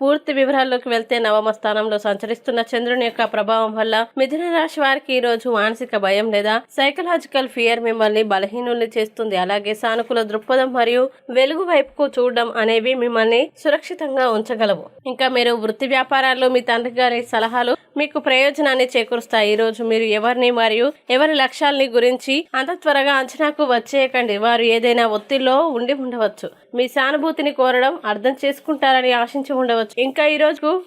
పూర్తి వివరాల్లోకి వెళ్తే నవమ స్థానంలో సంచరిస్తున్న చంద్రుని యొక్క ప్రభావం వల్ల మిథున రాశి వారికి ఈ రోజు మానసిక భయం లేదా సైకలాజికల్ ఫియర్ మిమ్మల్ని బలహీనుల్ని చేస్తుంది. అలాగే సానుకూల దృక్పథం మరియు వెలుగు వైపుకు చూడడం అనేవి మిమ్మల్ని సురక్షితంగా ఉంచగలవు. ఇంకా మీరు వృత్తి వ్యాపారాల్లో మీ తండ్రి గారి సలహాలు మీకు ప్రయోజనాన్ని చేకూరుస్తాయి. ఈ రోజు మీరు ఎవరిని మరియు ఎవరి లక్ష్యాలని గురించి అంత త్వరగా అంచనాకు వచ్చేయకండి. వారు ఏదైనా ఒత్తిడిలో ఉండి ఉండవచ్చు. మీ సానుభూతిని కోరడం అర్థం చేసుకుంటారని ఆశించి ఉండవచ్చు. ఇంకా ఈ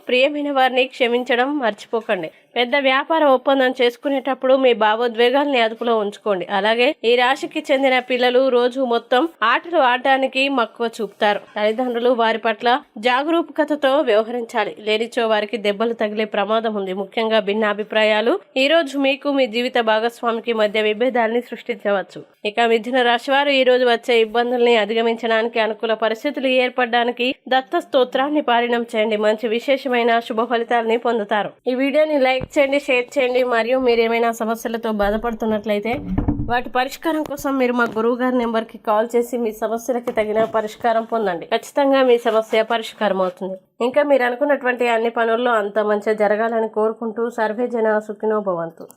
ప్రియమైన వారిని క్షమించడం మర్చిపోకండి. పెద్ద వ్యాపార ఒప్పందం చేసుకునేటప్పుడు మీ భావోద్వేగాల్ని అదుపులో ఉంచుకోండి. అలాగే ఈ రాశికి చెందిన పిల్లలు రోజు మొత్తం ఆటలు ఆడడానికి మక్కువ చూపుతారు. తల్లిదండ్రులు వారి పట్ల జాగరూకతతో వ్యవహరించాలి. లేనిచో వారికి దెబ్బలు తగిలే ప్రమాదం ఉంది. ముఖ్యంగా భిన్న అభిప్రాయాలు ఈ రోజు మీకు మీ జీవిత భాగస్వామికి మధ్య విభేదాల్ని సృష్టించవచ్చు. ఇక మిథున రాశి వారు ఈ రోజు వచ్చే ఇబ్బందుల్ని అధిగమించడానికి అనుకూల పరిస్థితులు ఏర్పడడానికి దత్త స్తోత్రాన్ని పారిణం చేయండి. మంచి విశేషమైన శుభ ఫలితాలని పొందుతారు. ఈ వీడియోని లైక్ చేయండి షేర్ చేయండి. మరియు మీరు ఏమైనా సమస్యలతో బాధపడుతున్నట్లయితే వాటి పరిష్కారం కోసం మీరు మా గురువు గారి నెంబర్కి కాల్ చేసి మీ సమస్యలకి తగిన పరిష్కారం పొందండి. ఖచ్చితంగా మీ సమస్య పరిష్కారం అవుతుంది. ఇంకా మీరు అనుకున్నటువంటి అన్ని పనుల్లో అంత మంచిగా జరగాలని కోరుకుంటూ సర్వే జన సుఖినో భవంతు.